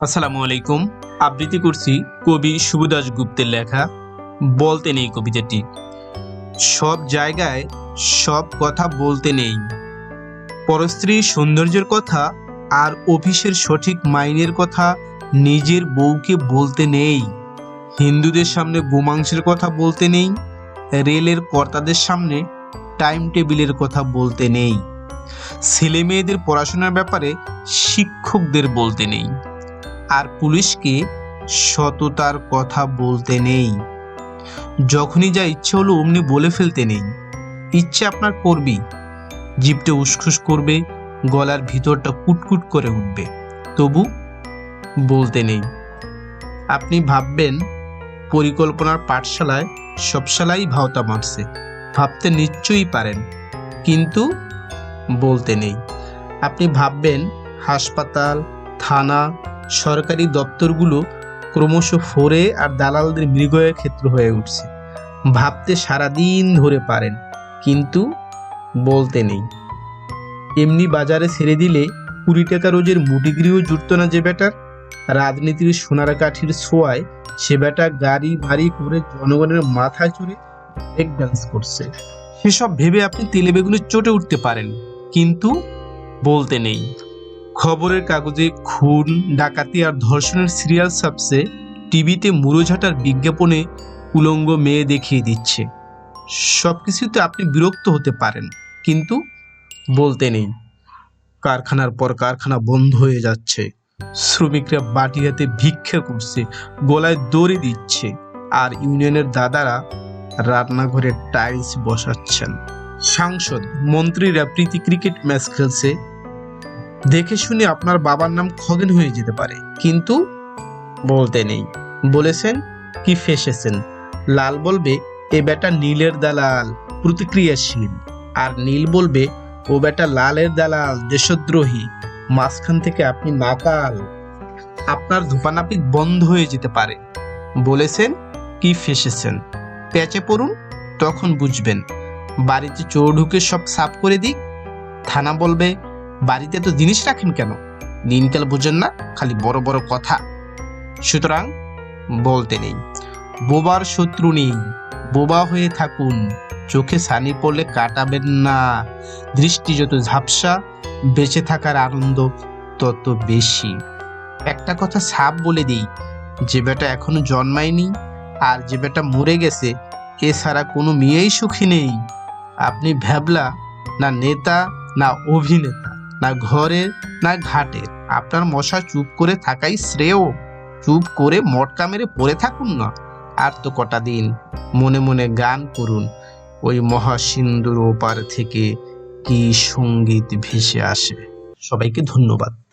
আসসালামু আলাইকুম। আবৃত্তি করছি কবি শুভদাস গুপ্তের লেখা, বলতে নেই কবিতাটি। সব জায়গায় সব কথা বলতে নেই। পরস্ত্রীর সৌন্দর্যের কথা আর অফিসের সঠিক মাইনের কথা নিজের বউকে বলতে নেই। হিন্দুদের সামনে গোমাংসের কথা বলতে নেই। রেলের কর্তাদের সামনে টাইম টেবিলের কথা বলতে নেই। ছেলে মেয়েদের পড়াশোনার ব্যাপারে শিক্ষকদের বলতে নেই। আর পুলিশকে সততার কথা বলতে নেই। যখনই যা ইচ্ছে হলো অমনি বলে ফেলতে নেই। ইচ্ছে আপনার করবি। জিপটে উসখুস করবে, গলার ভিতরটা কুটকুট করে উঠবে। তবু বলতে নেই। আপনি ভাববেন, পরিকল্পনার পাঠশালায় সব শালাই ভাওতা মারছে। ভাবতে নিশ্চয়ই পারেন। কিন্তু বলতে নেই। আপনি ভাববেন, হাসপাতাল, থানা সরকারি দপ্তরগুলো ক্রমশ ফোরে আর দালালদের মৃগয়ের ক্ষেত্র হয়ে উঠছে। ভাবতে সারাদিন ধরে পারেন, কিন্তু বলতে নেই। এমনি বাজারে ছেড়ে দিলে কুড়ি টাকা রোজের মুটিগৃহ জুটতো না যে বেটার রাজনীতির সোনার কাঠির ছোঁয়ায় সে বেটা গাড়ি ভারী করে জনগণের মাথায় চড়ে ব্রেক ডান্স করছে। সেসব ভেবে আপনি তেলে বেগুনে চটে উঠতে পারেন, কিন্তু বলতে নেই। খবরের কাগজে খুন, ডাকাতি আর ধর্ষণের সিরিয়াল ছাপছে টিভিতে মুড়োঝাটার বিজ্ঞাপনে উলঙ্গ মেয়ে দেখিয়ে দিচ্ছে। সব কিছুতে আপনি বিরক্ত হতে পারেন, কিন্তু বলতে নেই। কারখানার পর কারখানা বন্ধ হয়ে যাচ্ছে। শ্রমিকরা বাটি হাতে ভিক্ষা করছে, গলায় দড়ি দিচ্ছে, আর ইউনিয়নের দাদারা রান্নাঘরে টাইলস বসাচ্ছেন। সাংসদ, মন্ত্রীরা প্রীতি ক্রিকেট ম্যাচ খেলছে দেখে শুনে আপনার বাবার নাম খগেন হয়ে যেতে পারে। কিন্তু বলতে নেই। বলেছেন কি ফেসেছেন। লাল বলবে, এ বেটা নীলের দালাল, প্রতিক্রিয়াশীল। আর নীল বলবে, ও বেটা লালের দালাল, দেশদ্রোহী। মাঝখান থেকে আপনি নাকাল। আপনার ধূপানাপিত বন্ধ হয়ে যেতে পারে। বলেছেন কি ফেসেছেন। প্যাচে পড়ুন, তখন বুঝবেন। বাড়িতে চোর ঢুকে সব সাফ করে দিক। থানা বলবে বাড়িতে তো জিনিস রাখেন কেন? দিনকাল বুঝেন না, খালি বড় বড় কথা। সুতরাং বলতে নেই। বোবার শত্রু নেই। বোবা হয়ে থাকুন। চোখে সানি পড়লে কাটাবেন না। দৃষ্টি যত ঝাপসা, বেঁচে থাকার আনন্দ তত বেশি। একটা কথা সাপ বলে দিই, যে বেটা এখনও জন্মায়নি আর যে বেটা মরে গেছে এছাড়া কোনো মেয়েই সুখী নেই। আপনি ভ্যাবলা, না নেতা, না অভিনেতা। না ঘরের, না ঘাটের। আপনার মশা চুপ করে থাকাই শ্রেয়। চুপ করে মটকা মেরে পড়ে থাকুন না। আর তো কটা দিন। মনে মনে গান করুন। ওই মহাসিন্দুর ওপার থেকে কি সংগীত ভেসে আসে। সবাইকে ধন্যবাদ।